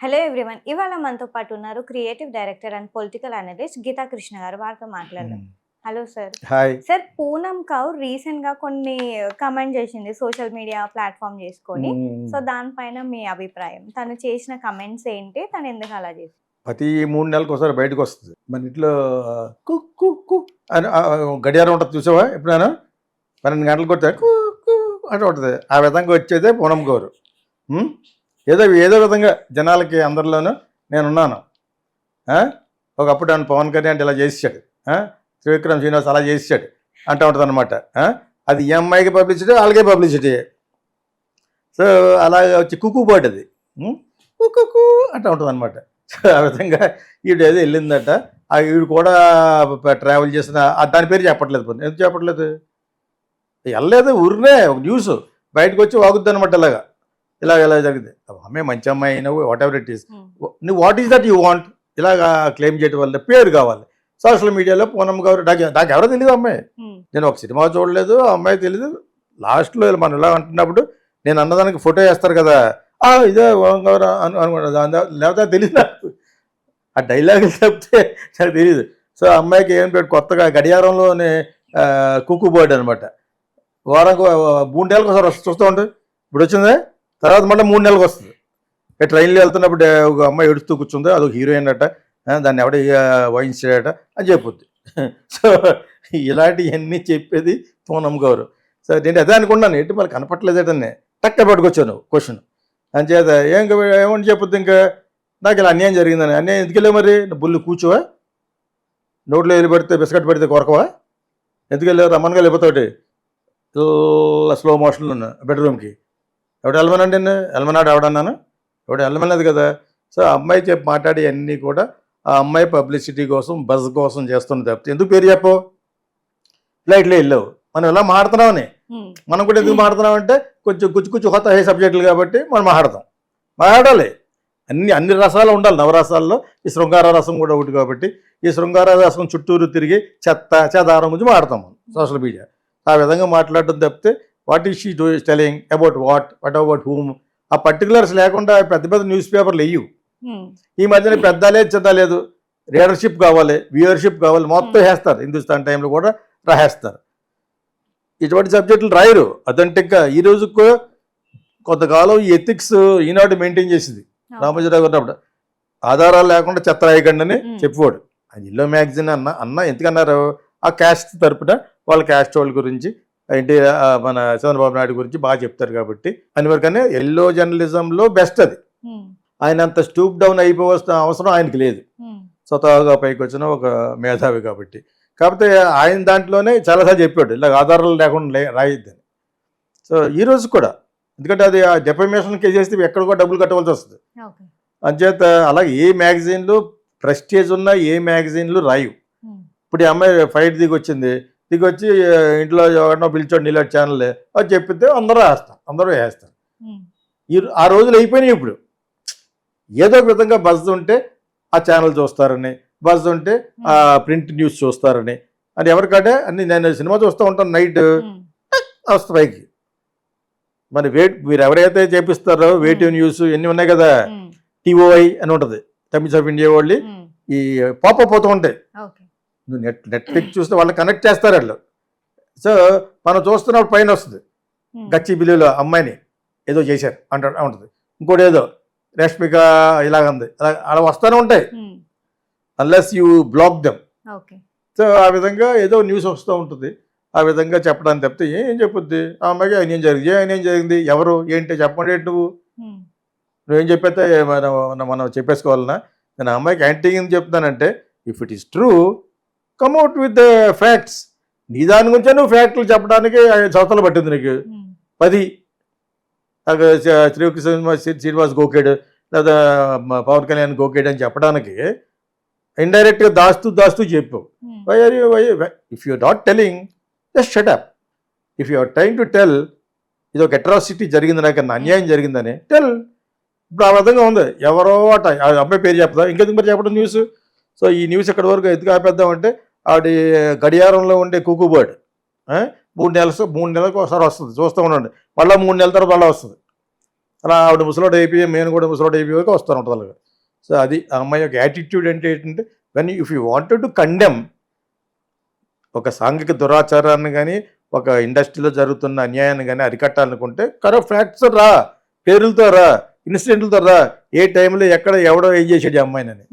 Hello everyone ఇవాళ మనతో పాటు ఉన్నారు creative director and political analyst Geetha Krishna గారు. వారితో మాట్లాడదాం. Hello sir hi sir Poonam Kaur రీసెంట్గా కొన్ని కమెంట్ చేసింది సోషల్ మీడియా ప్లాట్ఫామ్ చేసుకొని. సో దానిపైన మీ అభిప్రాయం. తను చేసిన కమెంట్స్ ఏంటి? తను ఎందుకు అలా చేసి ప్రతి మూడు నెలలకు ఒకసారి బయటకు వస్తుంది. మన ఇంట్లో కు కు అని గడియారం ఉంటుంది చూసావా ఎప్పుడైనా? పన్నెండు గంటలకు కొడితే కు కు అంటే ఉంటుంది. ఆ విధంగా వచ్చేదే పూనం గౌరు ఉం? ఏదో ఏదో విధంగా జనాలకి అందరిలోనూ నేనున్నాను. ఒకప్పుడు ఆయన పవన్ కళ్యాణ్ అంటే ఇలా చేసాడు త్రివిక్రమ్ శ్రీనివాస్ అలా చేసాడు అంటూ ఉంటుంది అనమాట అది ఈ అమ్మాయికి పబ్లిసిటీ వాళ్ళకే పబ్లిసిటీ. సో అలాగే వచ్చి కుక్కు పాటు అది కుక్కు అంటూ ఉంటుంది అనమాట సో ఆ విధంగా ఈవిడ ఏదో వెళ్ళిందట. ఆ ఈవిడ కూడా ట్రావెల్ చేసిన దాని పేరు చెప్పట్లేదు ఎందుకు చెప్పట్లేదు? వెళ్ళలేదు ఊరినే ఒక న్యూస్ బయటకు వచ్చి వాగుద్ది అనమాట ఇలాగా. ఇలా ఇలా జరిగింది. అమ్మాయి మంచి అమ్మాయి అయినావు వాట్ ఎవర్ ఇట్ ఈస్ నువ్వు what is that you want ఇలాగా క్లెయిమ్ చేయడం వల్ల పేరు కావాలి. సోషల్ మీడియాలో పూనమ్ గారు నాకు నాకు ఎవరో తెలియదు అమ్మాయి. నేను ఒక సినిమా చూడలేదు అమ్మాయి తెలియదు లాస్ట్లో మనం ఇలా అంటున్నప్పుడు నేను అన్నదానికి ఫోటో వేస్తారు కదా. ఆ ఇదే ఓం గౌర అను అనుకుంటా. దాని లేకపోతే తెలియదు నాకు. ఆ డైలాగులు చెప్తే నాకు తెలియదు సో అమ్మాయికి ఏం పెట్టు కొత్తగా గడియారంలోనే కుక్కు బర్డ్ అనమాట వారానికి మూడు నెలలకు ఒకసారి వస్తు- చూస్తూ ఉంటుంది. ఇప్పుడు వచ్చిందే? తర్వాత మళ్ళీ మూడు నెలలకు వస్తుంది. ఇక ట్రైన్లో వెళ్తున్నప్పుడు ఒక అమ్మాయి ఏడుస్తూ కూర్చుంది అదొక హీరోయిన్ అట దాన్ని ఎవడ వాయించాడట అని చెప్పుద్ది. సో ఇలాంటివన్నీ చెప్పేది పూనం గౌరు సో నేను అదే అనుకున్నాను ఏంటి మళ్ళీ కనపట్లేదేటనే టక్క పట్టుకొచ్చాను క్వశ్చన్. అంచేత ఏం ఏమని చెప్పొద్దు ఇంకా? నాకు ఇలా అన్యాయం జరిగిందని. అన్యాయం ఎందుకెళ్ళే మరి? బుల్లు కూర్చోవా? నోట్లో వెళ్ళి పెడితే బిస్కెట్ పెడితే కొరకవా? ఎందుకు వెళ్ళావు రమ్మన్గా వెళ్ళిపోతాడు స్లో మోషన్లో ఉన్నా బెడ్రూమ్కి. ఎవడు వెళ్ళమనండి నేను వెళ్ళమన్నాడు ఎవడన్నాను ఎవడు వెళ్ళమన్నది కదా. సో ఆ అమ్మాయి చెప్పి మాట్లాడి అన్నీ కూడా ఆ అమ్మాయి పబ్లిసిటీ కోసం బజ్ కోసం చేస్తున్న తప్పితే ఎందుకు పేరు చెప్పవు ఫ్లైట్లో వెళ్ళావు. మనం ఇలా మాడుతున్నామని మనం కూడా ఎందుకు మాడుతున్నాం అంటే కొంచెం కుచ్చు కుచ్చు కొత్త హై సబ్జెక్టులు కాబట్టి మనం మాట్లాడతాం. మాట్లాడాలి. అన్ని అన్ని రసాలు ఉండాలి. నవరసాల్లో ఈ శృంగార రసం కూడా ఒకటి కాబట్టి ఈ శృంగార రసం చుట్టూరు తిరిగి చెత్త చెదారం గురించి మాట్లాడతాం మనం. Social media. ఆ విధంగా మాట్లాడడం తప్పితే what is she do telling about what what about whom ఆ పర్టికులర్స్ లేకుండా పెద్ద పెద్ద న్యూస్ పేపర్లు వెయ్యు ఈ మధ్యన పెద్ద లేదు చిన్న లేదు రీడర్షిప్ కావాలి వ్యూయర్షిప్ కావాలి మొత్తం వేస్తారు. హిందుస్థాన్ టైంలో కూడా రాసేస్తారు. ఇటువంటి సబ్జెక్టులు రాయరు. అథెంటిక్గా ఈ రోజుకు కొంతకాలం ఈ ఎథిక్స్ ఈనాడు మెయింటైన్ చేసింది. రామోజీరావు గారు ఉన్నప్పుడు. ఆధారాలు లేకుండా చెత్త రాయకండి అని మ్మ్. చెప్పేవాడు. అది ఇల్లో మ్యాగజైన్ అన్న అన్న ఎందుకన్నారు? ఆ క్యాస్ట్ తరపున వాళ్ళ క్యాస్ట్ వాళ్ళ గురించి ఏంటి మన చంద్రబాబు నాయుడు గురించి బాగా చెప్తారు కాబట్టి. అని వరకనే ఎల్లో జర్నలిజంలో బెస్ట్ అది. ఆయన అంత స్టూప్ డౌన్ అయిపోవలసిన అవసరం ఆయనకి లేదు. స్వతహాగా పైకి వచ్చిన ఒక మేధావి కాబట్టి. కాకపోతే ఆయన దాంట్లోనే చాలాసార్లు చెప్పాడు ఇలా ఆధారాలు లేకుండా రాయొద్దని. సో ఈ రోజు కూడా. ఎందుకంటే అది ఆ డెఫమేషన్ కేసు చేస్తే ఎక్కడ కూడా డబ్బులు కట్టవలసి వస్తుంది. అంచేత అలాగే ఏ మ్యాగజైన్లు ప్రెస్టేజ్ ఉన్న ఏ మ్యాగజైన్లు రాయు ఇప్పుడు ఈ అమ్మాయి ఫైట్ దిగి వచ్చింది దిగి వచ్చి ఆ, ఇంట్లో ఎవరినో పిలిచోండి ఇలా ఛానల్ అది చెప్పితే అందరూ వేస్తారు అందరూ వేస్తారు. ఈ ఆ రోజులు అయిపోయినాయి ఇప్పుడు. ఏదో ఒక విధంగా బజ్ ఉంటే ఆ ఛానల్ చూస్తారని బజ్ ఉంటే ఆ ప్రింట్ న్యూస్ చూస్తారని అది ఎవరికంటే అన్ని నేను సినిమా చూస్తూ ఉంటాను నైట్. వస్తా పైకి. మరి వెయిట్ మీరు ఎవరైతే చేపిస్తారో వేటివ్ న్యూస్ ఎన్ని ఉన్నాయి కదా? టీఓఐ అని ఉంటుంది. టైమ్స్ ఆఫ్ ఇండియా వాళ్ళు ఈ పాప పోతూ ఉంటాయి. నువ్వు నెట్ నెట్ఫ్లిక్స్ చూస్తే వాళ్ళు కనెక్ట్ చేస్తారు వాళ్ళు సో మనం చూస్తున్నప్పుడు పైన వస్తుంది. గచ్చి బిల్లులో అమ్మాయిని ఏదో చేశారు అంట ఉంటుంది ఇంకోటి ఏదో రష్మిక ఇలాగ ఉంది. అలా వస్తూనే ఉంటాయి. Unless you block them so ఆ విధంగా ఏదో న్యూస్ వస్తూ ఉంటుంది. ఆ విధంగా చెప్పడానికి తప్పితే ఏం చెప్పుద్ది? ఆ అమ్మాయికి ఆయన ఏం జరిగింది. ఏ ఆయన ఏం జరిగింది? ఎవరు? ఏంటి? చెప్పండి. ఏంటి నువ్వు? నువ్వేం చెప్పేస్తే మనం మనం- మనం చెప్పేసుకోవాలనా? నేను అమ్మాయికి యాంటీ ఏం చెప్తానంటే if it is true come at with facts నీ దాని గురించే నువ్వు ఫ్యాక్ట్లు చెప్పడానికి సంవత్సరాలు పట్టింది నీకు. పది. నాకు శ్రీ- శ్రీకృష్ణ శ్రీనివాస్ గోకేడ్ లేదా పవన్ కళ్యాణ్ గోకేడ్ అని చెప్పడానికి ఇండైరెక్ట్గా దాస్తూ దాస్తూ చెప్పు why are you why if you not telling just shut up if you are trying to tell ఇది ఒక అట్రాసిటీ జరిగింది నాకు అన్యాయం జరిగిందని టెల్ ఇప్పుడు ఆ విధంగా ఉంది. ఎవరో అట అబ్బాయి పేరు చెప్తా ఇంకెందుకు మరి చెప్పడం న్యూస్ సో ఈ న్యూస్ ఎక్కడి వరకు ఎందుకు ఆపేద్దామంటే ఆవిడ గడియారంలో ఉండే కుకు బర్డ్ మూడు నెలలు మూడు నెలలకు ఒకసారి వస్తుంది. చూస్తూ ఉండండి. మళ్ళీ మూడు నెలల తర్వాత మళ్ళీ వస్తుంది. అలా ఆవిడ ముసలోడు అయిపోయి నేను కూడా ముసలోడు అయిపోయాక వస్తాను ఉంటుంది సో అది ఆ అమ్మాయి యొక్క యాటిట్యూడ్ అంటే ఏంటంటే when if you wanted to condemn ఒక సాంఘిక దురాచారాన్ని కానీ ఒక ఇండస్ట్రీలో జరుగుతున్న అన్యాయాన్ని కానీ అరికట్టాలనుకుంటే కరెక్ట్ ఫ్యాక్ట్స్ రా. పేర్లతో రా. ఇన్సిడెంట్లతో రా. ఏ టైంలో ఎక్కడ ఎవడో ఏం చేసాడు ఈ అమ్మాయినని